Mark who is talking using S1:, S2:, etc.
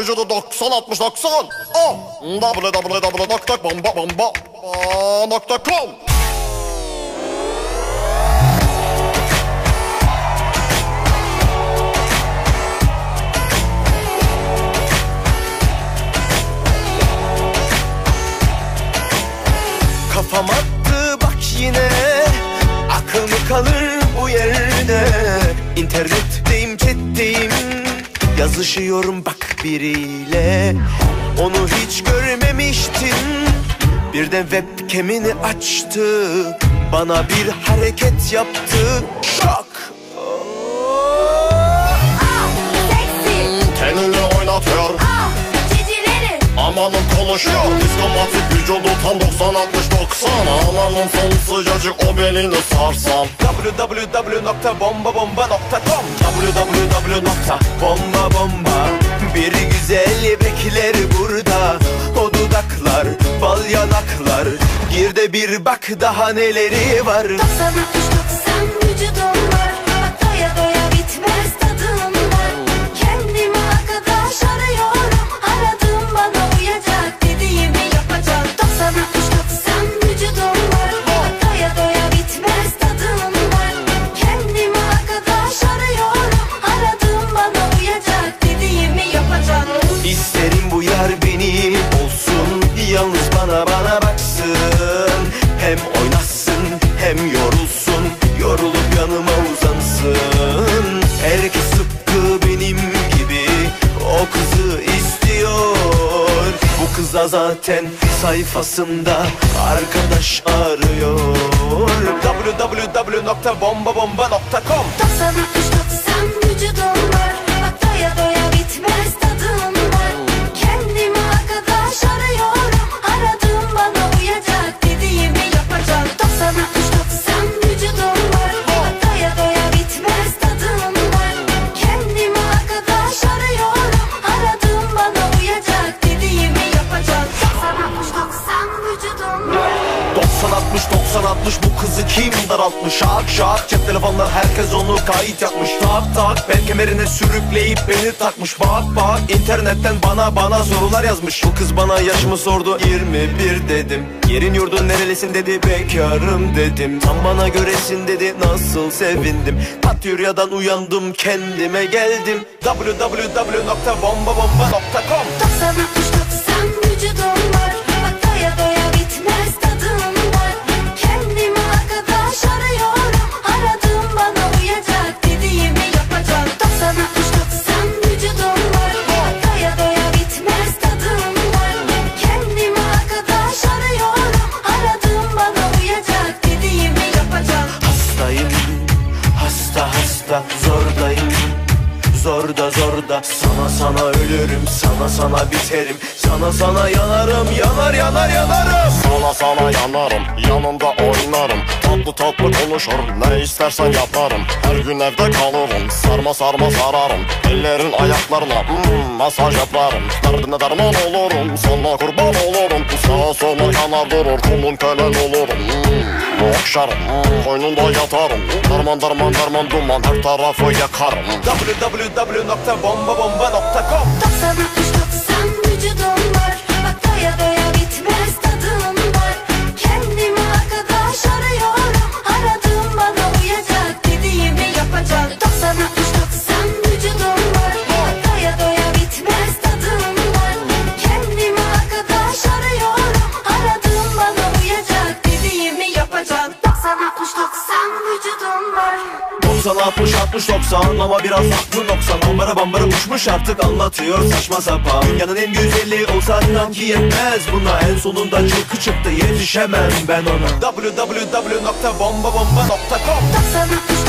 S1: vücudu 90 60 90 Oh www.bombabomba.com
S2: Kafam attı bak yine. Akıl mı kalır bu yerde. İnternetteyim chatteyim Yazışıyorum bak biriyle Onu hiç görmemiştim Birden webcam'ini açtı Bana bir hareket yaptı Şok
S1: Tenini oynatıyor
S3: Ah
S1: Amanın konuşuyor Diskomatik Amanın son sıcacık o belini sarsam.
S2: Www.bombabomba.com www.bombabomba Bir güzel bekler burada. O dudaklar, bal yanaklar. Gir de bir bak daha neleri var.
S3: 90
S2: Kıza zaten sayfasında Arkadaş arıyor. Www.bombabomba.com
S3: 90 60 90 60
S2: bu kızı kim daraltmış? Şak şak cep telefonlar herkes onu kayıt yapmış. Tak tak bel kemerine sürükleyip beni takmış. Bak bak internetten bana bana sorular yazmış. Bu kız bana yaşımı sordu 21 dedim. Yerin yurdun nerelisin dedi bekarım dedim. Tam bana göresin dedi nasıl sevindim. Tatyurya'dan uyandım kendime geldim. Www.bombabomba.com
S3: 90
S2: hasta zordayım Zorda zorda sana sana ölürüm sana sana biterim. Sana sana yanarım yanar yanar yanarım
S1: Sana sana yanarım Yanında oynarım. Tatlı tatlı konuşur Ne istersen yaparım. Her gün evde kalırım Sarma sarma sararım. Ellerin ayaklarına hmm, Masaj yaparım. Derdine derman olurum Sana kurban olurum. Sağa sola yanar durur Kulun kölen olurum. Hmm, Okşarım hmm, Koynunda yatarım. Darman darman darman duman Her tarafı yakarım.
S2: Www.bombabomba.com
S3: 90
S2: 90 60 60 90 ama biraz aklı 90 Bambara bambara uçmuş artık anlatıyor saçma sapan. Dünyanın en güzeli olsa inan ki yetmez Buna. En sonunda çılkı çıktı yetişemem ben ona. www.bombabomba.com
S3: 90 60